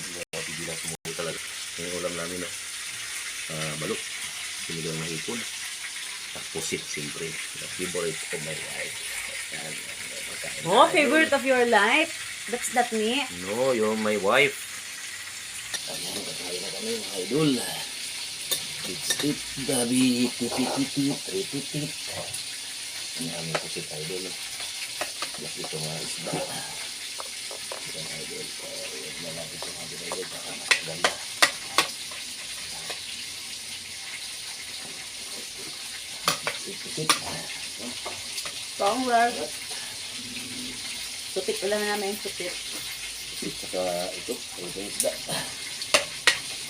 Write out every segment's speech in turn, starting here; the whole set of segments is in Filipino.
mga pigilan sumuko talaga. Yung ulam namin, no? Uh, balok. Sinigang na hipon. Tapos pusit, siyempre. The favorite of my wife. Yan. Pagkain Oh, favorite of your life? That's not me. No, you're my wife. Ayan, kakain na kami, mga idol. Tip-tip, gabi, tip-tip-tip, tip-tip-tip. Ang aming pusit, idol. Black ito mga isda. Yan, idol. Yan, malapit yung aming idol. Baka nakaganda. Pang work. Sutik ulam namin yung sutik. Saka ito, ito yung isda.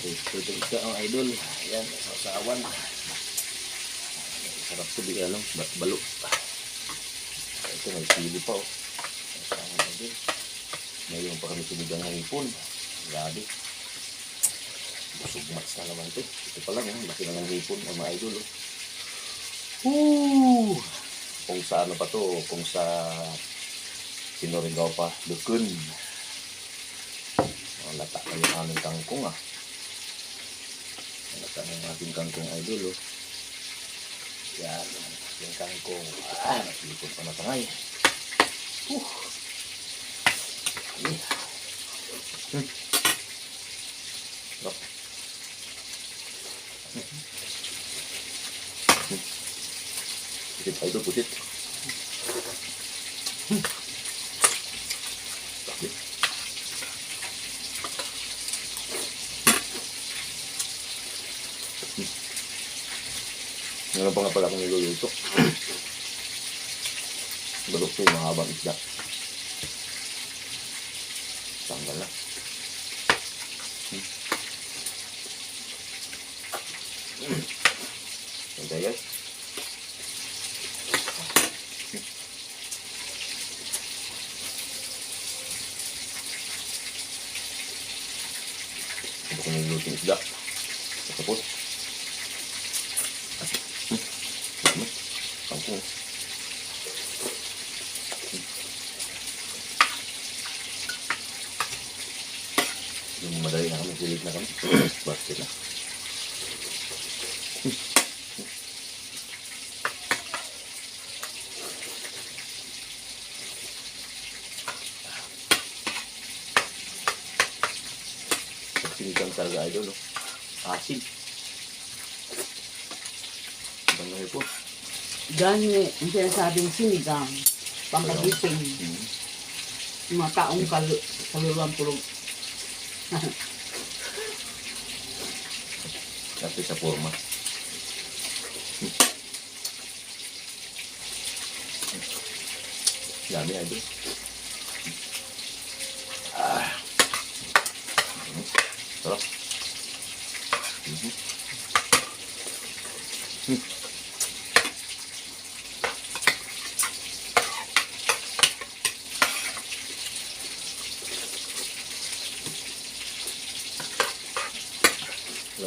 Ito yung isda ang idol. Ayan, sausawan. Sarap to bigyan ano, bat balo. Ito may sili pa oh. Sausawan na din. Ngayon pa kami sinigang ng hipon. Grabe. Busog mats na naman to. Ito pa lang, oh. laki na ng hipon ang mga idol. Oh. Kung sa ano pa to, kung sa Sinurigaw pa, Lukun. Ang lata na yung aming kangkong ah. Lata na yung ating kangkong idol oh. Yan, yung kangkong. Ah, nasilipon pa na tangay. Uh. Yeah. Hmm. Sarap. Hmm. Hmm. Pusit idol, pusit. Meron pa nga pala akong niluluto. Balok ko yung mahabang isda. Tanggal na. Hmm. Hmm. Okay guys. Ito ko niluluto yung isda. Ano? Kangkong. Yung madali na kami, silid na kami. Basket na. Sinigang talaga idol, no? Asin. Gani, ang sinasabing sinigang. Pampagising. Hmm. Yung mga taong kalu kaluluwang tulog. Kasi sa forma. Dami idol. Ah. Hmm. Sarap.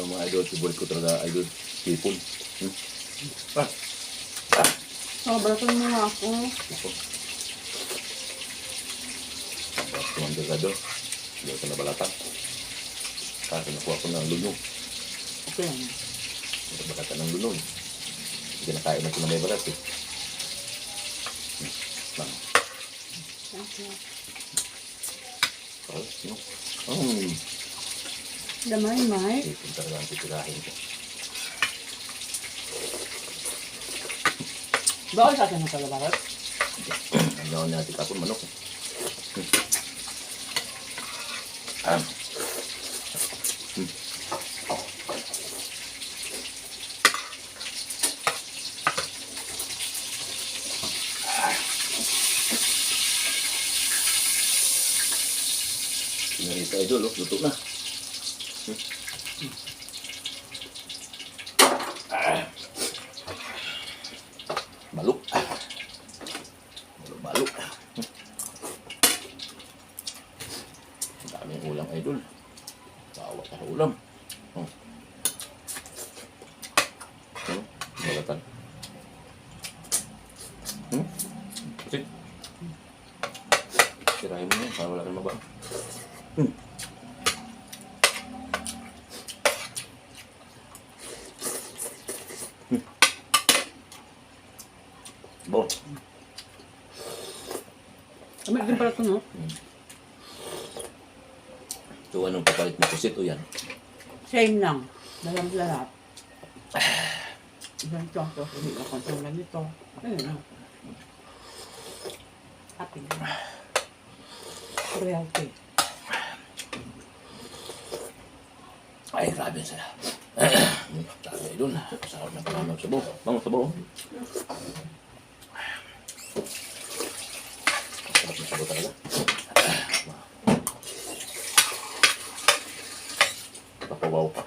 Mo mga idol, favorite ko talaga idol, sipon. Hmm. Ah, Sobratan mo nga ako. ito. Tapos tumanda ka doon. Hindi ako nabalatan. Kasi nakuha ko ng lunong. Okay. Nabalatan ng lunong. Hindi nakain na ko na may balat eh. Hmm. Lang. Thank you. Oh, no. Oh, Damay, Mike. sipon talaga ang titirahin ko. Bakit sa akin ang kalabarat? Ang gawin natin kapon manok. Hmm. Ah. Hmm. Sinarita idol, oh, luto na. Hmm. Balok. Balok, balok. Ang daming ulam, idol. Bawa ka ulam. Oh. Ano? Balatan. Hmm? Kasi, sirahin mo yan para wala kang maba. Hmm. Bo. Kamit din pala ito, no? So, anong papalit mo? Kusit o yan? Same lang. Dalam lahat. Ganito ako. Hindi ako kung ganito. Ayun lang. Happy na. Realty. Ay, grabe sila. Sabi doon. Sahod na panganog sa buho. Vamos sa buho. Na sabaw talaga. Papawaw pa.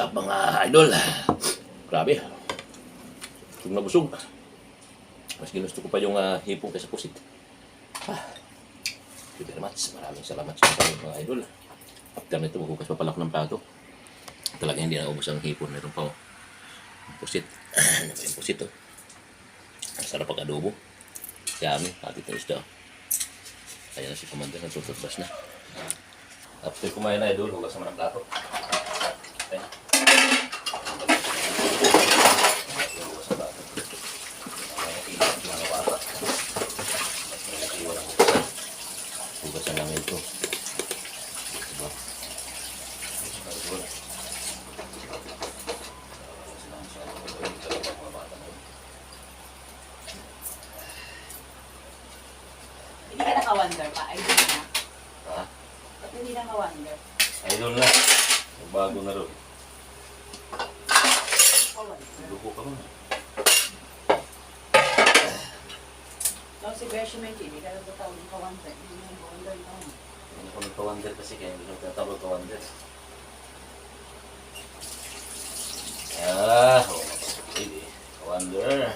What's mga idol? Grabe. Busog na busog. Mas ginusto ko pa yung uh, hipong kaysa pusit. Ah. Thank you very much. Maraming salamat sa inyo mga idol. After nito, maghugas pa pala ako ng plato. Talaga hindi na ubos ang hipon. Meron pa oh. Pusit. ano pusit oh? Ang sarap pag adobo. Yummy. Atit na isda. Ayan na si Commander. Nagtututbas na. After kumain na idol, hugas naman ang plato. Ang hugasan. Lang ito. Diba? Hindi ka naka-wonder pa. Hindi na. Ha? Ba't hindi naka-wonder? Idol na. Bago na rin. Naka-wonder. Luko ka muna. No, si Bershman, hindi ka na tawag naka-wonder. Hindi na naka-wonder na. Hindi ako nagka-wonder kasi kaya hindi ko tinatawag ka-wonder. Ah, oh, sige. Ka-wonder.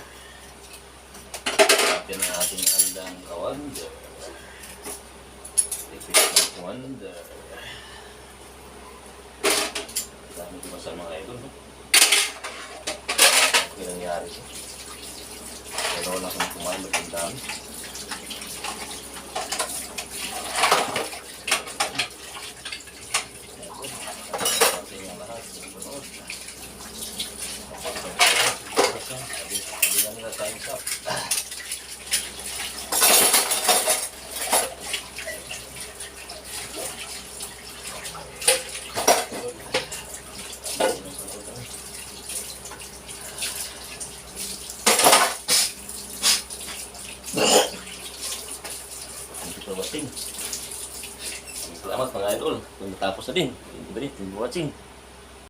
Atin na ating handang ka-wonder. Tipik ng wonder. Dami ba sa mga idol, yung nangyari ko? Pero wala akong kumain, ba't ang dami? Atin yung lahat. Sunod. Hindi na nila time's up. Thank you for natapos na din. Much for watching.